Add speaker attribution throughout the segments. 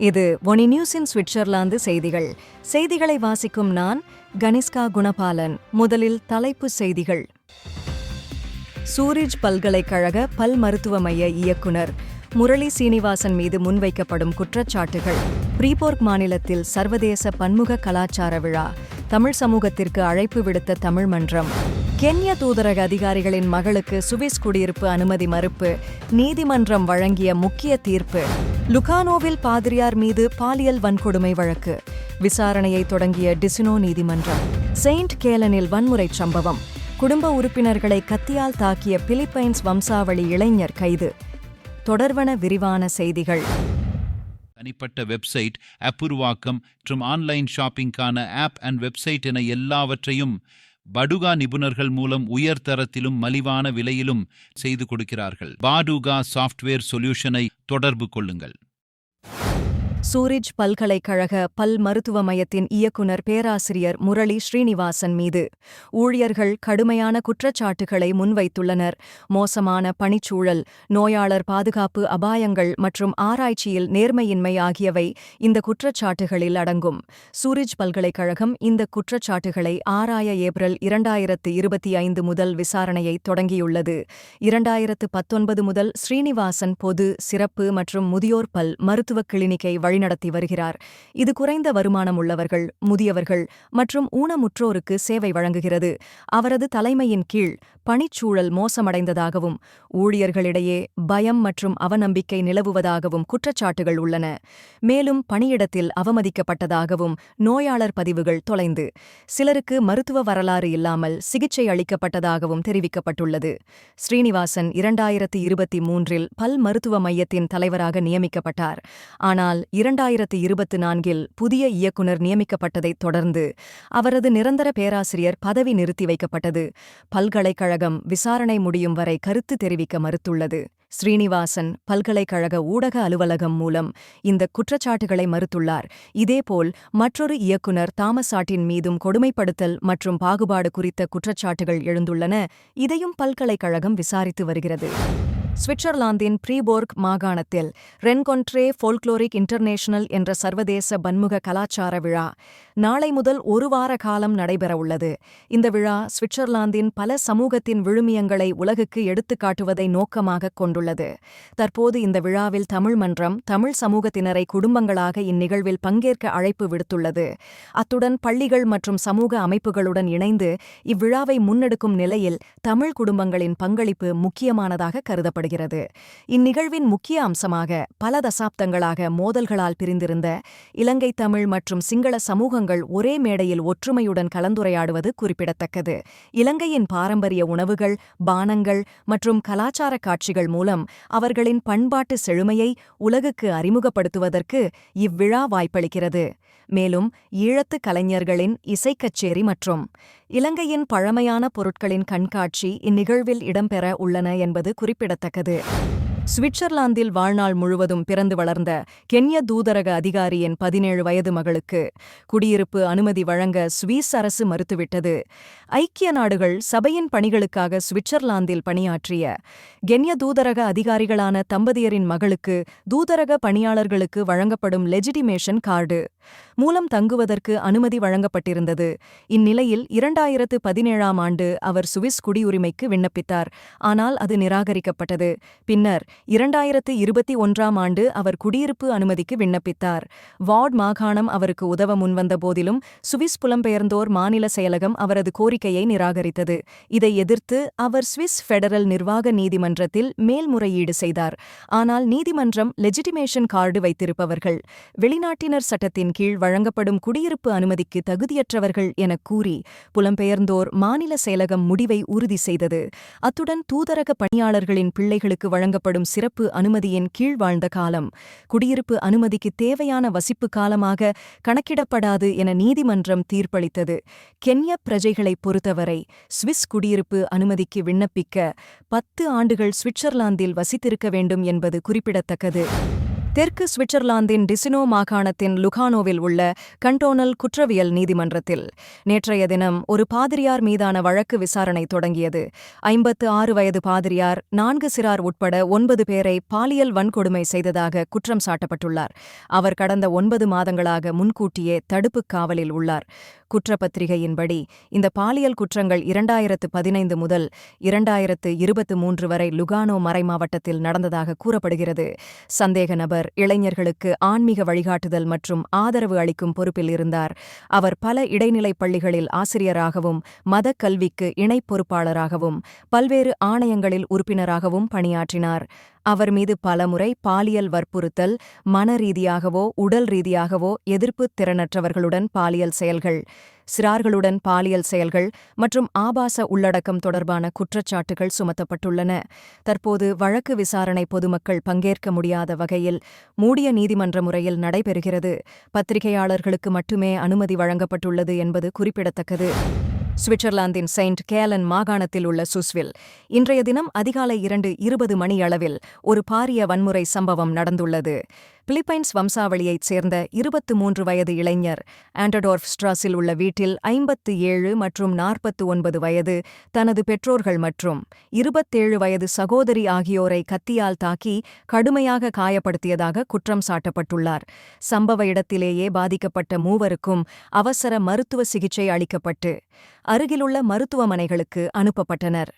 Speaker 1: இது ஒனி நியூஸின் சுவிட்சர்லாந்து செய்திகள். செய்திகளை வாசிக்கும் நான் கனிஷ்கா குணபாலன். முதலில் தலைப்புச் செய்திகள். சூரிஜ் பல்கலைக்கழக பல் மருத்துவ மைய இயக்குனர் முரளி சீனிவாசன் மீது முன்வைக்கப்படும் குற்றச்சாட்டுகள். பிரீபோர்க் மாநிலத்தில் சர்வதேச பன்முக கலாச்சார விழா. தமிழ் சமூகத்திற்கு அழைப்பு விடுத்த தமிழ் மன்றம். கென்ய தூதரக அதிகாரிகளின் மகளுக்கு சுவிஸ் குடியிருப்பு அனுமதி மறுப்பு நீதிமன்றம் வழங்கிய முக்கிய தீர்ப்பு லுகானோவில் பாதிரியார் மீது பாலியல் வன்கொடுமை வழக்கு விசாரணையை தொடங்கிய டிசினோ நீதிமன்றம் செயின்ட் கேலனில் வன்முறை சம்பவம் குடும்ப உறுப்பினர்களை கத்தியால் தாக்கிய பிலிப்பைன்ஸ் வம்சாவளி இளைஞர் கைது. தொடர்வன விரிவான செய்திகள்.
Speaker 2: தனிப்பட்ட வெப்சைட் ஆப் உருவாக்கம் மற்றும் ஆன்லைன் ஷாப்பிங்கான ஆப் அண்ட் வெப்சைட் என எல்லாவற்றையும் படுகா நிபுணர்கள் மூலம் உயர் தரத்திலும் மலிவான விலையிலும் செய்து கொடுக்கிறார்கள். பாடுகா சாஃப்ட்வேர் சொல்யூஷனை தொடர்பு கொள்ளுங்கள்.
Speaker 1: சூரிஜ் பல்கலைக்கழக பல் மருத்துவ மையத்தின் இயக்குனர் பேராசிரியர் முரளி ஸ்ரீனிவாசன் மீது ஊழியர்கள் கடுமையான குற்றச்சாட்டுகளை முன்வைத்துள்ளனர். மோசமான பணிச்சூழல் நோயாளர் பாதுகாப்பு அபாயங்கள் மற்றும் ஆராய்ச்சியில் நேர்மையின்மை ஆகியவை இந்த குற்றச்சாட்டுகளில் அடங்கும். சூரிஜ் பல்கலைக்கழகம் இந்த குற்றச்சாட்டுகளை ஆராய ஏப்ரல் இரண்டாயிரத்து இருபத்தி ஐந்து முதல் விசாரணையை தொடங்கியுள்ளது. இரண்டாயிரத்து பத்தொன்பது முதல் ஸ்ரீனிவாசன் பொது சிறப்பு மற்றும் முதியோர் பல் மருத்துவக் கிளினிக்கை வழிநடத்தி வருகிறார். இது குறைந்த வருமானம் உள்ளவர்கள் முதியவர்கள் மற்றும் ஊனமுற்றோருக்கு சேவை வழங்குகிறது. அவரது தலைமையின் கீழ் பணிச்சூழல் மோசமடைந்ததாகவும் ஊழியர்களிடையே பயம் மற்றும் அவநம்பிக்கை நிலவுவதாகவும் குற்றச்சாட்டுகள் உள்ளன. மேலும் பணியிடத்தில் அவமதிக்கப்பட்டதாகவும் நோயாளர் பதிவுகள் தொலைந்து சிலருக்கு மருத்துவ வரலாறு இல்லாமல் சிகிச்சை அளிக்கப்பட்டதாகவும் தெரிவிக்கப்பட்டுள்ளது. ஸ்ரீனிவாசன் இரண்டாயிரத்து இருபத்தி மூன்றில் பல் மருத்துவ மையத்தின் தலைவராக நியமிக்கப்பட்டார். ஆனால் இரண்டாயிரத்து இருபத்து நான்கில் புதிய இயக்குனர் நியமிக்கப்பட்டதைத் தொடர்ந்து அவரது நிரந்தர பேராசிரியர் பதவி நிறுத்தி வைக்கப்பட்டது. பல்கலைக்கழகம் விசாரணை முடியும் வரை கருத்து தெரிவிக்க மறுத்துள்ளது. ஸ்ரீனிவாசன் பல்கலைக்கழக ஊடக அலுவலகம் மூலம் இந்த குற்றச்சாட்டுகளை மறுத்துள்ளார். இதேபோல் மற்றொரு இயக்குனர் தாமசாட்டின் மீதும் கொடுமைப்படுத்தல் மற்றும் பாகுபாடு குறித்த குற்றச்சாட்டுகள் எழுந்துள்ளன. இதையும் பல்கலைக்கழகம் விசாரித்து வருகிறது. சுவிட்சர்லாந்தின் ப்ரீபோர்க் மாகாணத்தில் ரென்கொன்ட்ரே ஃபோல்க்ளோரிக் இன்டர்நேஷனல் என்ற சர்வதேச பன்முக கலாச்சார விழா நாளை முதல் ஒரு வார காலம் நடைபெறவுள்ளது. இந்த விழா சுவிட்சர்லாந்தின் பல சமூகத்தின் விழுமியங்களை உலகுக்கு எடுத்துக்காட்டுவதை நோக்கமாக கொண்டுள்ளது. தற்போது இந்த விழாவில் தமிழ் மன்றம் தமிழ் சமூகத்தினரை குடும்பங்களாக இந்நிகழ்வில் பங்கேற்க அழைப்பு விடுத்துள்ளது. அத்துடன் பள்ளிகள் மற்றும் சமூக அமைப்புகளுடன் இணைந்து இவ்விழாவை முன்னெடுக்கும் நிலையில் தமிழ் குடும்பங்களின் பங்களிப்பு முக்கியமானதாக கருதப்படுகிறது இந்நிகழ்வின் முக்கிய அம்சமாக பல தசாப்தங்களாக மோதல்களால் பிரிந்திருந்த இலங்கை தமிழ் மற்றும் சிங்கள சமூகங்கள் ஒரே மேடையில் ஒற்றுமையுடன் கலந்துரையாடுவது குறிப்பிடத்தக்கது. இலங்கையின் பாரம்பரிய உணவுகள் பானங்கள் மற்றும் கலாச்சார காட்சிகள் மூலம் அவர்களின் பண்பாட்டு செழுமையை உலகுக்கு அறிமுகப்படுத்துவதற்கு இவ்விழா வாய்ப்பளிக்கிறது. மேலும் ஈழத்து கலைஞர்களின் இசைக்கச்சேரி மற்றும் இலங்கையின் பழமையான பொருட்களின் கண்காட்சி இந்நிகழ்வில் இடம்பெற உள்ளன என்பது குறிப்பிடத்தக்கது. சுவிட்சர்லாந்தில் வாழ்நாள் முழுவதும் பிறந்து வளர்ந்த கென்ய தூதரக அதிகாரியின் பதினேழு வயது மகளுக்கு குடியிருப்பு அனுமதி வழங்க சுவிஸ் அரசு மறுத்துவிட்டது. ஐக்கிய நாடுகள் சபையின் பணிகளுக்காக சுவிட்சர்லாந்தில் பணியாற்றிய கென்ய தூதரக அதிகாரிகளான தம்பதியரின் மகளுக்கு தூதரக பணியாளர்களுக்கு வழங்கப்படும் லெஜிடிமேஷன் கார்டு. மூலம் தங்குவதற்கு அனுமதி வழங்கப்பட்டிருந்தது. இந்நிலையில் இரண்டாயிரத்து பதினேழாம் ஆண்டு அவர் சுவிஸ் குடியுரிமைக்கு விண்ணப்பித்தார். ஆனால் அது நிராகரிக்கப்பட்டது. பின்னர் இரண்டாயிரத்து இருபத்தி ஒன்றாம் ஆண்டு அவர் குடியிருப்பு அனுமதிக்கு விண்ணப்பித்தார். வார்ட் மாகாணம் அவருக்கு உதவ முன்வந்த போதிலும் சுவிஸ் புலம்பெயர்ந்தோர் மாநில செயலகம் அவரது கோரிக்கையை நிராகரித்தது. இதை எதிர்த்து அவர் சுவிஸ் ஃபெடரல் நிர்வாக நீதிமன்றத்தில் மேல்முறையீடு செய்தார். ஆனால் நீதிமன்றம் லெஜிடிமேஷன் கார்டு வைத்திருப்பவர்கள் வெளிநாட்டினர் சட்டத்தின் கீழ் வழங்கப்படும் குடியிருப்பு அனுமதிக்கு தகுதியற்றவர்கள் எனக் கூறி புலம்பெயர்ந்தோர் மாநில செயலகம் முடிவை உறுதி செய்தது. அத்துடன் தூதரக பணியாளர்களின் பிள்ளைகளுக்கு வழங்கப்படும் சிறப்பு அனுமதியின் கீழ் வாழ்ந்த காலம். குடியிருப்பு அனுமதிக்கு தேவையான வசிப்பு காலமாக கணக்கிடப்படாது என நீதிமன்றம் தீர்ப்பளித்தது. கென்ய பிரஜைகளை பொறுத்தவரை சுவிஸ் குடியிருப்பு அனுமதிக்கு விண்ணப்பிக்க பத்து ஆண்டுகள் சுவிட்சர்லாந்தில் வசித்திருக்க வேண்டும் என்பது குறிப்பிடத்தக்கது. தெற்கு சுவிட்சர்லாந்தின் டிசினோ மாகாணத்தின் லுகானோவில் உள்ள கண்டோனல் குற்றவியல் நீதிமன்றத்தில் நேற்றைய தினம் ஒரு பாதிரியார் மீதான வழக்கு விசாரணை தொடங்கியது. ஐம்பத்து ஆறு வயது பாதிரியார் நான்கு சிறார் உட்பட ஒன்பது பேரை பாலியல் வன்கொடுமை செய்ததாக குற்றம் சாட்டப்பட்டுள்ளார். அவர் கடந்த ஒன்பது மாதங்களாக முன்கூட்டியே தடுப்புக் காவலில் உள்ளார். குற்றப்பத்திரிகையின்படி இந்த பாலியல் குற்றங்கள் இரண்டாயிரத்து பதினைந்து முதல் இரண்டாயிரத்து இருபத்து மூன்று வரை லுகானோ மறைமாவட்டத்தில் நடந்ததாக கூறப்படுகிறது. சந்தேக நபர் இளைஞர்களுக்கு ஆன்மீக வழிகாட்டுதல் மற்றும் ஆதரவு அளிக்கும் பொறுப்பில் இருந்தார். அவர் பல இடைநிலைப் பள்ளிகளில் ஆசிரியராகவும் மதக் கல்விக்கு இணைப் பொறுப்பாளராகவும் பல்வேறு ஆணையங்களில் உறுப்பினராகவும் பணியாற்றினார். அவர் மீது பலமுறை பாலியல் வற்புறுத்தல் மன ரீதியாகவோ உடல் ரீதியாகவோ எதிர்ப்பு திறனற்றவர்களுடன் பாலியல் செயல்கள் சிறார்களுடன் பாலியல் செயல்கள் மற்றும் ஆபாச உள்ளடக்கம் தொடர்பான குற்றச்சாட்டுகள் சுமத்தப்பட்டுள்ளன. தற்போது வழக்கு விசாரணை பொதுமக்கள் பங்கேற்க முடியாத வகையில் மூடிய நீதிமன்ற முறையில் நடைபெறுகிறது. பத்திரிகையாளர்களுக்கு மட்டுமே அனுமதி வழங்கப்பட்டுள்ளது என்பது குறிப்பிடத்தக்கது. சுவிட்சர்லாந்தின் செயின்ட் கேலன் மாகாணத்தில் உள்ள சுஸ்வில் இன்றைய தினம் அதிகாலை இரண்டு இருபது மணியளவில் ஒரு பாரிய வன்முறை சம்பவம் நடந்துள்ளது. பிலிப்பைன்ஸ் வம்சாவளியைச் சேர்ந்த இருபத்து மூன்று வயது இளைஞர் ஆண்டடோர்ஃப் ஸ்ட்ராஸில் உள்ள வீட்டில் ஐம்பத்து ஏழு மற்றும் நாற்பத்து ஒன்பது வயது தனது பெற்றோர்கள் மற்றும் இருபத்தேழு வயது சகோதரி ஆகியோரை கத்தியால் தாக்கி கடுமையாக காயப்படுத்தியதாக குற்றம் சாட்டப்பட்டுள்ளார். சம்பவ இடத்திலேயே பாதிக்கப்பட்ட மூவருக்கும் அவசர மருத்துவ சிகிச்சை அளிக்கப்பட்டு அருகிலுள்ள மருத்துவமனைகளுக்கு அனுப்பப்பட்டனர்.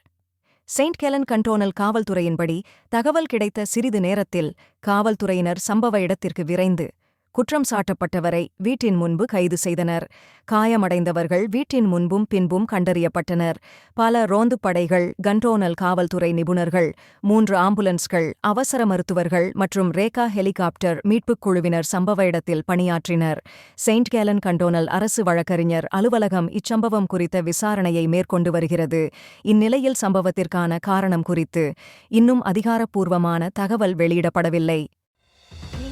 Speaker 1: செயின்ட் கெலன் கண்டோனல் காவல்துறையின்படி தகவல் கிடைத்த சிறிது நேரத்தில் காவல்துறையினர் சம்பவ இடத்திற்கு விரைந்து குற்றம் சாட்டப்பட்டவரை வீட்டின் முன்பு கைது செய்தனர். காயமடைந்தவர்கள் வீட்டின் முன்பும் பின்பும் கண்டறியப்பட்டனர். பல ரோந்து படைகள் கண்டோனல் காவல்துறை நிபுணர்கள் மூன்று ஆம்புலன்ஸ்கள் அவசர மருத்துவர்கள் மற்றும் ரேகா ஹெலிகாப்டர் மீட்புக் குழுவினர் சம்பவ இடத்தில் பணியாற்றினர். செயின்ட் கேலன் கண்டோனல் அரசு வழக்கறிஞர் அலுவலகம் இச்சம்பவம் குறித்த விசாரணையை மேற்கொண்டு வருகிறது. இந்நிலையில் சம்பவத்திற்கான காரணம் குறித்து இன்னும் அதிகாரப்பூர்வமான தகவல் வெளியிடப்படவில்லை.